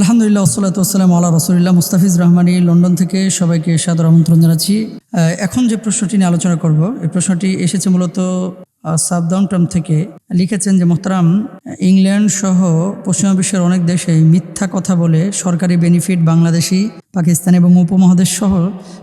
আলহামদুলিল্লাহ ওসলাত ওসালাম আল্লাহ রসুলিল্লাহ। মুস্তাফিজ রহমানি, লন্ডন থেকে সবাইকে সাদর আমন্ত্রণ জানাচ্ছি। এখন যে প্রশ্নটি নিয়ে আলোচনা করব, এই প্রশ্নটি এসেছে মূলত সাবডাউনটন থেকে লিখেছেন যে, মোহতারাম, ইংল্যান্ড সহ পশ্চিমা বিশ্বের অনেক দেশেই মিথ্যা কথা বলে সরকারি বেনিফিট বাংলাদেশি, পাকিস্তান এবং উপমহাদেশ সহ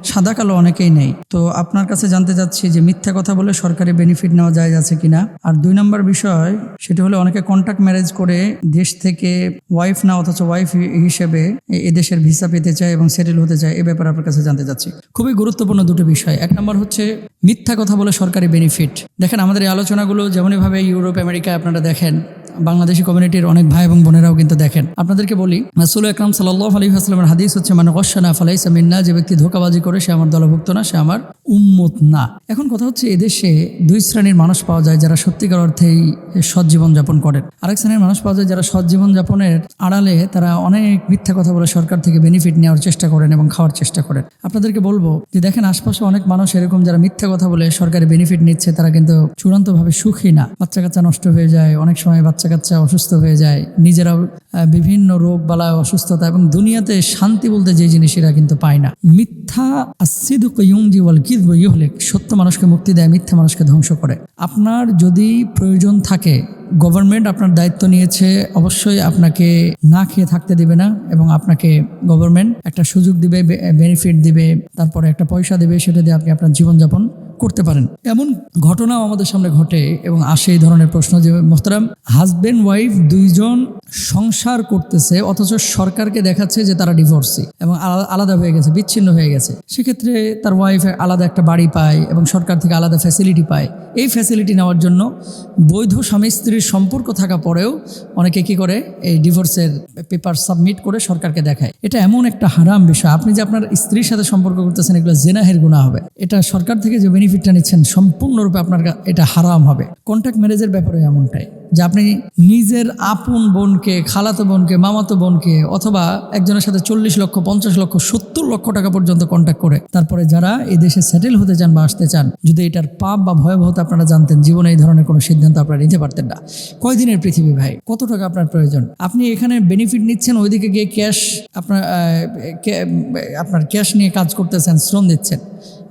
সাদা কালো অনেকেই নেই। তো আপনার কাছে জানতে চাচ্ছি যে, মিথ্যা কথা বলে সরকারি বেনিফিট নেওয়া যায় আছে কিনা? আর দুই নম্বর বিষয়, সেটি হলো অনেকে কন্ট্যাক্ট ম্যারেজ করে দেশ থেকে ওয়াইফ না, অথচ ওয়াইফ হিসেবে এদেশের ভিসা পেতে চায় এবং সেটেল হতে চায়, এ ব্যাপারে আপনার কাছে জানতে চাচ্ছি। খুবই গুরুত্বপূর্ণ দুটো বিষয়। এক নম্বর হচ্ছে, মিথ্যা কথা বলে সরকারি বেনিফিট দেখেন, আমাদের এই আলোচনাগুলো যেমনইভাবে ইউরোপ আমেরিকা আপনারা দেখেন, বাংলাদেশি কমিউনিটির অনেক ভাই এবং বোনেরাও কিন্তু দেখেন। আপনাদেরকে বলি, রাসুল একরাম সাল্লাহ আলী আসলামের হাদিস হচ্ছে মানে গসানা ফালাইসা মিন্না যে ব্যক্তি ধোকাবাজি করে, সে আমার দলভুক্ত না, সে আমার উম্মত না। এখন কথা হচ্ছে এদেশে দুই শ্রেণির মানুষ পাওয়া যায় যারা সত্যিকার অর্থেই সৎ জীবন যাপন করেন। আরেক শ্রেণির মানুষ পাওয়া যায় যারা সৎ জীবন যাপনের আড়ালে তারা অনেক মিথ্যা কথা বলে সরকার থেকে বেনিফিট নেওয়ার চেষ্টা করেন এবং খাওয়ার চেষ্টা করেন। আপনাদেরকে বলব যে দেখেন আশপাশে অনেক মানুষ এরকম যারা মিথ্যা কথা বলে সরকারি বেনিফিট নিচ্ছে তারা কিন্তু চূড়ান্তভাবে সুখী না। বাচ্চা কাচ্চা নষ্ট হয়ে যায়, অনেক সময় বাচ্চা কাচ্চা অসুস্থ হয়ে যায়, নিজেরাও বিভিন্ন রোগ বালা অসুস্থতা এবং দুনিয়াতে শান্তি বলতে যে জিনিস এরা কিন্তু পায় না। মিথ্যা আসিদুক ইউংজি ওয়াল কিদব ইহলেক সত্য মানুষকে মুক্তি দেয়, মিথ্যা মানুষকে ধ্বংস করে। আপনার যদি প্রয়োজন থাকে গভর্নমেন্ট আপনার দায়িত্ব নিয়েছে, অবশ্যই আপনাকে না খেয়ে থাকতে দিবে না এবং আপনাকে গভর্নমেন্ট একটা সুযোগ দিবে বেনিফিট দিবে, তারপরে একটা পয়সা দেবে, সেটা দিয়ে আপনি আপনার জীবনযাপন করতে পারেন। এমন ঘটনাও আমাদের সামনে ঘটে এবং আসে এই ধরনের প্রশ্ন যে, মোহতারাম হাজবেন্ড ওয়াইফ দুইজন সংসার করতেছে, অথচ সরকারকে দেখাচ্ছে যে তারা ডিভোর্সি এবং আলাদা হয়ে গেছে, বিচ্ছিন্ন হয়ে গেছে। সেক্ষেত্রে তার ওয়াইফ আলাদা একটা বাড়ি পায় এবং সরকার থেকে আলাদা ফ্যাসিলিটি পায়। এই ফ্যাসিলিটি নেওয়ার জন্য বৈধ স্বামী স্ত্রীর সম্পর্ক থাকা পরেও অনেকে কি করে, এই ডিভোর্সের পেপার সাবমিট করে সরকারকে দেখায়। এটা এমন একটা হারাম বিষয়। আপনি যে আপনার স্ত্রীর সাথে সম্পর্ক করতেছেন, এগুলো জেনাহের গুণা হবে। এটা সরকার থেকে যে বেনিফিটটা নিচ্ছেন, সম্পূর্ণরূপে আপনার এটা হারাম হবে। কন্ট্যাক্ট ম্যারেজের ব্যাপারে এমনটাই। যে আপনি নিজের আপন বোনকে, খালাতো বোনকে, মামাতো বোনকে অথবা একজনের সাথে চল্লিশ লক্ষ, পঞ্চাশ লক্ষ, সত্তর লক্ষ টাকা পর্যন্ত কন্ট্যাক্ট করে, তারপরে যারা এই দেশে সেটেল হতে চান বা আসতে চান, যদি এটার পাপ বা ভয়াবহতা আপনারা জানতেন, জীবনে এই ধরনের কোনো সিদ্ধান্ত আপনারা নিতে পারতেন না। কয়দিনের পৃথিবী ভাই? কত টাকা আপনার প্রয়োজন? আপনি এখানে বেনিফিট নিচ্ছেন, ওইদিকে গিয়ে ক্যাশ আপনার আপনার ক্যাশ নিয়ে কাজ করতেছেন, শ্রম দিচ্ছেন।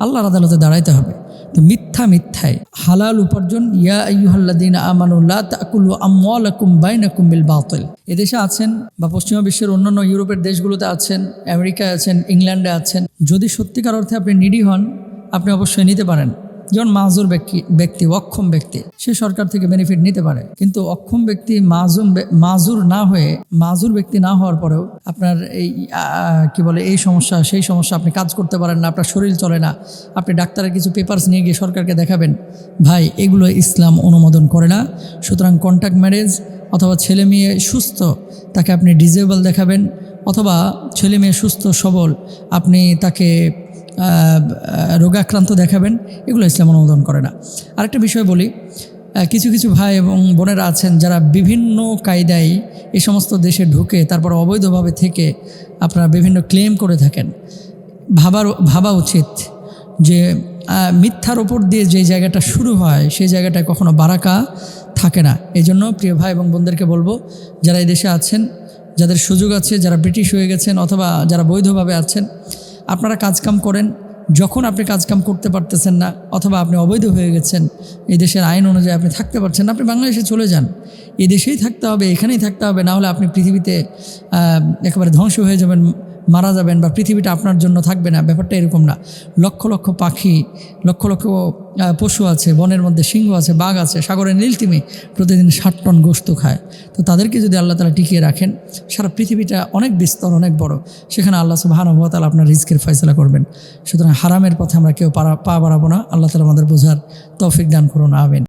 আল্লাহর আদালতে দাঁড়াইতে হবে। তো মিথ্যা মিথ্যায়, হালাল উপার্জন, ইয়া আইয়ুহাল্লাদিন আমানুল্লাহ তাকুলু আমওয়ালাকুম বাইনাকুম বিল বাতল। এদেশে আছেন বা পশ্চিমা বিশ্বের অন্যান্য ইউরোপের দেশগুলোতে আছেন, আমেরিকায় আছেন, ইংল্যান্ডে আছেন। যদি সত্যিকার অর্থে আপনি নিডি হন, আপনি অবশ্যই নিতে পারেন। যেমন মাজুর ব্যক্তি ব্যক্তি, অক্ষম ব্যক্তি, সে সরকার থেকে বেনিফিট নিতে পারে। কিন্তু অক্ষম ব্যক্তি মাজুম মাজুর না হয়ে মাজুর ব্যক্তি না হওয়ার পরেও আপনার এই কি বলে, এই সমস্যা, সেই সমস্যা আপনি কাজ করতে পারেন না, আপনার শরীর চলে না। আপনি ডাক্তারের কিছু পেপার্স নিয়ে গিয়ে সরকারকে দেখাবেন, ভাই, এগুলো ইসলাম অনুমোদন করে না। সুতরাং কন্ট্যাক্ট ম্যারেজ অথবা ছেলে মেয়ে সুস্থ, তাকে আপনি ডিজেবল দেখাবেন, অথবা ছেলে মেয়ে সুস্থ, সবল, আপনি তাকে রোগাক্রান্ত দেখাবেন, এগুলো ইসলাম অনুমোদন করে না। আরেকটা বিষয় বলি কিছু কিছু ভাই এবং বোনেরা আছেন যারা বিভিন্ন কায়দায় এই সমস্ত দেশে ঢুকে তারপর অবৈধভাবে থেকে আপনারা বিভিন্ন ক্লেম করে থাকেন। ভাবার, ভাবা উচিত যে মিথ্যার ওপর দিয়ে যে জায়গাটা শুরু হয়, সেই জায়গাটায় কখনো বারাকা থাকে না। এই জন্য প্রিয় ভাই এবং বোনদেরকে বলব, যারা এই দেশে আছেন, যাদের সুযোগ আছে, যারা ব্রিটিশ হয়ে গেছেন অথবা যারা বৈধভাবে আছেন আপনারা কাজকাম করেন, যখন আপনি কাজকাম করতে পারতেছেন না, অথবা আপনি অবৈধ হয়ে গেছেন, এই দেশের আইন অনুযায়ী আপনি থাকতে পারছেন না, আপনি বাংলাদেশে চলে যান। এই দেশেই থাকতে হবে, এখানেই থাকতে হবে, না হলে আপনি পৃথিবীতে একেবারে ধ্বংস হয়ে যাবেন মারা যাবেন বা পৃথিবীটা আপনার জন্য থাকবে না, ব্যাপারটা এরকম না। লক্ষ লক্ষ পাখি, লক্ষ লক্ষ পশু আছে, বনের মধ্যে সিংহ আছে, বাঘ আছে, সাগরের নীলতিমি প্রতিদিন ষাট টন গোস্ত খায়। তো তাদেরকে যদি আল্লাহ তালা টিকিয়ে রাখেন, সারা পৃথিবীটা অনেক বিস্তর, অনেক বড়, সেখানে আল্লাহ সুবাহানুভাল আপনার রিস্কের ফয়সলা করবেন। সুতরাং হারামের পথে আমরা কেউ পা বাড়াবো না। আল্লাহ তালা আমাদের বোঝার তৌফিক দান করুন আবেন